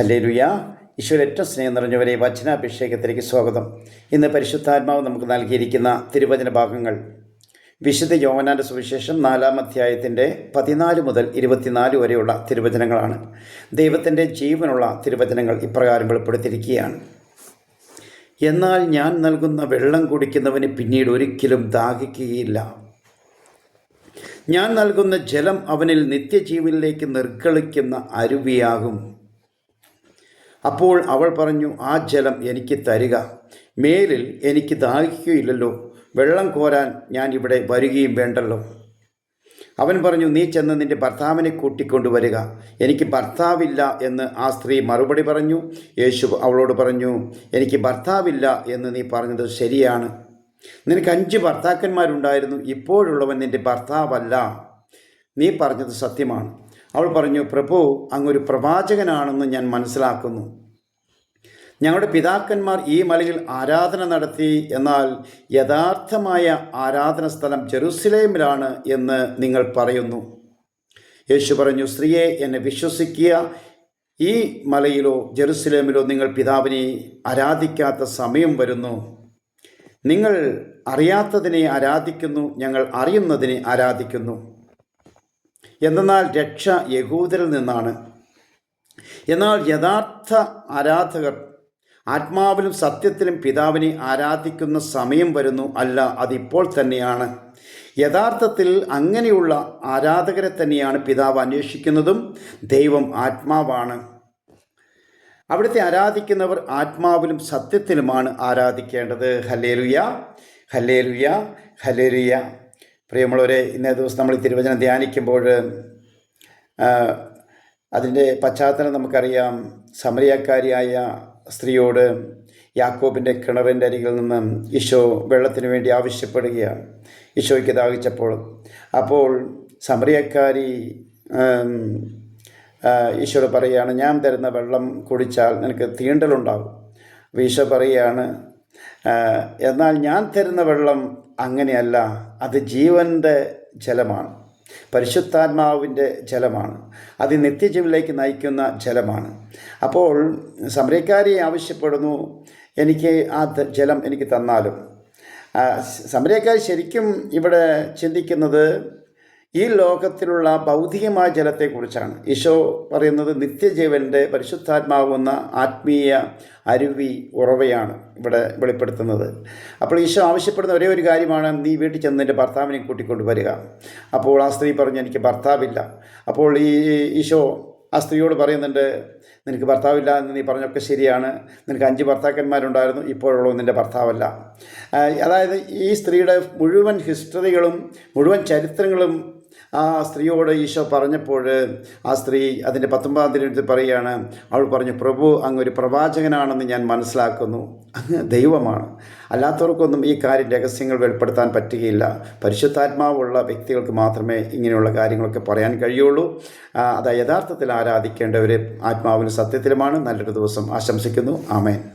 Hallelujah. ഈശ്വര ഏറ്റവും സ്നേഹം നിറഞ്ഞവരെ വചനാഭിഷേകത്തിലേക്ക് സ്വാഗതം. ഇന്ന് പരിശുദ്ധാത്മാവ് നമുക്ക് നൽകിയിരിക്കുന്ന തിരുവചന ഭാഗങ്ങൾ. വിശുദ്ധ യോവനാന്റെ സുവിശേഷം നാലാം അധ്യായത്തിന്റെ പതിനാല് മുതൽ ഇരുപത്തിനാല് വരെയുള്ള തിരുവചനങ്ങളാണ്. ദൈവത്തിന്റെ ജീവനുള്ള തിരുവചനങ്ങൾ ഇപ്രകാരം വെളിപ്പെടുത്തിയിരിക്കുകയാണ്. എന്നാൽ ഞാൻ നൽകുന്ന വെള്ളം കുടിക്കുന്നവന് പിന്നീട് ഒരിക്കലും ദാഹിക്കുകയില്ല. ഞാൻ നൽകുന്ന ജലം അവനിൽ നിത്യജീവനിലേക്ക് നിർഗളിക്കുന്ന അരുവിയാകും. അപ്പോൾ അവൾ പറഞ്ഞു ആ ജലം എനിക്ക് തരിക. മേലിൽ എനിക്ക് ദാഹിക്കുകയില്ലല്ലോ. വെള്ളം കോരാൻ ഞാൻ ഇവിടെ വരികയും വേണ്ടല്ലോ. അവൻ പറഞ്ഞു നീ ചെന്ന് നിന്റെ ഭർത്താവിനെ കൂട്ടിക്കൊണ്ടുവരിക. എനിക്ക് ഭർത്താവില്ല എന്ന് ആ സ്ത്രീ മറുപടി പറഞ്ഞു. യേശു അവളോട് പറഞ്ഞു എനിക്ക് ഭർത്താവില്ല എന്ന് നീ പറഞ്ഞത് ശരിയാണ്. നിനക്ക് അഞ്ച് ഭർത്താക്കന്മാരുണ്ടായിരുന്നു. ഇപ്പോഴുള്ളവൻ നിന്റെ ഭർത്താവല്ല. നീ പറഞ്ഞത് സത്യമാണ്. അവൾ പറഞ്ഞു പ്രഭു അങ്ങൊരു പ്രവാചകനാണെന്ന് ഞാൻ മനസ്സിലാക്കുന്നു. ഞങ്ങളുടെ പിതാക്കന്മാർ ഈ മലയിൽ ആരാധന നടത്തി എന്നാൽ യഥാർത്ഥമായ ആരാധന സ്ഥലം ജെറുസലേമിലാണ് എന്ന് നിങ്ങൾ പറയുന്നു. യേശു പറഞ്ഞു സ്ത്രീയെ എന്നെ വിശ്വസിക്കുക. ഈ മലയിലോ ജെറുസലേമിലോ നിങ്ങൾ പിതാവിനെ ആരാധിക്കാത്ത സമയം വരുന്നു. നിങ്ങൾ അറിയാത്തതിനെ ആരാധിക്കുന്നു ഞങ്ങൾ അറിയുന്നതിനെ ആരാധിക്കുന്നു. എന്നാൽ രക്ഷ യഹൂദരിൽ നിന്നാണ്. എന്നാൽ യഥാർത്ഥ ആരാധകർ ആത്മാവിലും സത്യത്തിലും പിതാവിനെ ആരാധിക്കുന്ന സമയം വരുന്നു അല്ല അതിപ്പോൾ തന്നെയാണ്. യഥാർത്ഥത്തിൽ അങ്ങനെയുള്ള ആരാധകരെ തന്നെയാണ് പിതാവ് അന്വേഷിക്കുന്നതും ദൈവം ആത്മാവാണ്. അവിടുത്തെ ആരാധിക്കുന്നവർ ആത്മാവിലും സത്യത്തിലുമാണ് ആരാധിക്കേണ്ടത്. Hallelujah hallelujah hallelujah. പ്രിയമുള്ളവരെ ഇന്നേ ദിവസം നമ്മൾ ഈ തിരുവചനം ധ്യാനിക്കുമ്പോൾ അതിന്റെ പശ്ചാത്തലം നമുക്കറിയാം. സമരിയക്കാരിയായ സ്ത്രീയോട് യാക്കോബിന്റെ കിണറിന്റെ അരികിൽ നിന്ന് ഈശോ വെള്ളത്തിന് വേണ്ടി ആവശ്യപ്പെടുകയാണ്. ഈശോയ്ക്ക് ദാഹിച്ചപ്പോൾ. അപ്പോൾ സമറിയക്കാരി ഈശോട് പറയുകയാണ് ഞാൻ തരുന്ന വെള്ളം കുടിച്ചാൽ നിനക്ക് തീണ്ടലുണ്ടാകും അപ്പോൾ ഈശോ പറയുകയാണ് എന്നാൽ ഞാൻ തരുന്ന വെള്ളം അങ്ങനെയല്ല അത് ജീവന്റെ ജലമാണ് പരിശുദ്ധാത്മാവിന്റെ ജലമാണ് അത് നിത്യജീവിലേക്ക് നയിക്കുന്ന ജലമാണ്. അപ്പോൾ സമരക്കാരി ആവശ്യപ്പെടുന്നു എനിക്ക് ആ ജലം എനിക്ക് തന്നാലും. സമരക്കാർ ശരിക്കും ഇവിടെ ചിന്തിക്കുന്നത് ഈ ലോകത്തിലുള്ള ഭൗതികമായ ജലത്തെക്കുറിച്ചാണ്. ഈശോ പറയുന്നത് നിത്യജീവന്റെ പരിശുദ്ധാത്മാവുന്ന ആത്മീയ അരുവി ഉറവയാണ് ഇവിടെ വെളിപ്പെടുത്തുന്നത്. അപ്പോൾ ഈശോ ആവശ്യപ്പെടുന്ന ഒരേ ഒരു കാര്യമാണ് നീ വീട്ടിൽ ചെന്ന് എന്റെ ഭർത്താവിനെ കൂട്ടിക്കൊണ്ട് വരിക. അപ്പോൾ ആ സ്ത്രീ പറഞ്ഞു എനിക്ക് ഭർത്താവില്ല. അപ്പോൾ ഈ ഈശോ ആ സ്ത്രീയോട് പറയുന്നുണ്ട് നിനക്ക് ഭർത്താവില്ല എന്ന് നീ പറഞ്ഞൊക്കെ ശരിയാണ്. നിനക്ക് അഞ്ച് ഭർത്താക്കന്മാരുണ്ടായിരുന്നു ഇപ്പോഴുള്ളൂ നിന്റെ ഭർത്താവല്ല. അതായത് ഈ സ്ത്രീയുടെ മുഴുവൻ ഹിസ്റ്ററികളും മുഴുവൻ ചരിത്രങ്ങളും ആ സ്ത്രീയോട് ഈശോ പറഞ്ഞപ്പോൾ ആ സ്ത്രീ അതിന്റെ പത്തൊമ്പതാം തീയതി പറയുകയാണ് അവൾ പറഞ്ഞു പ്രഭു അങ്ങ് ഒരു പ്രവാചകനാണെന്ന് ഞാൻ മനസ്സിലാക്കുന്നു. അങ്ങ് ദൈവമാണ്. അല്ലാത്തവർക്കൊന്നും ഈ കാര്യം രഹസ്യങ്ങൾ വെളിപ്പെടുത്താൻ പറ്റുകയില്ല. പരിശുദ്ധാത്മാവുള്ള വ്യക്തികൾക്ക് മാത്രമേ ഇങ്ങനെയുള്ള കാര്യങ്ങളൊക്കെ പറയാൻ കഴിയുള്ളൂ. അത് യഥാർത്ഥത്തിൽ ആരാധിക്കേണ്ടവർ ആത്മാവിന് സത്യത്തിലുമാണ്. നല്ലൊരു ദിവസം ആശംസിക്കുന്നു. ആമേൻ.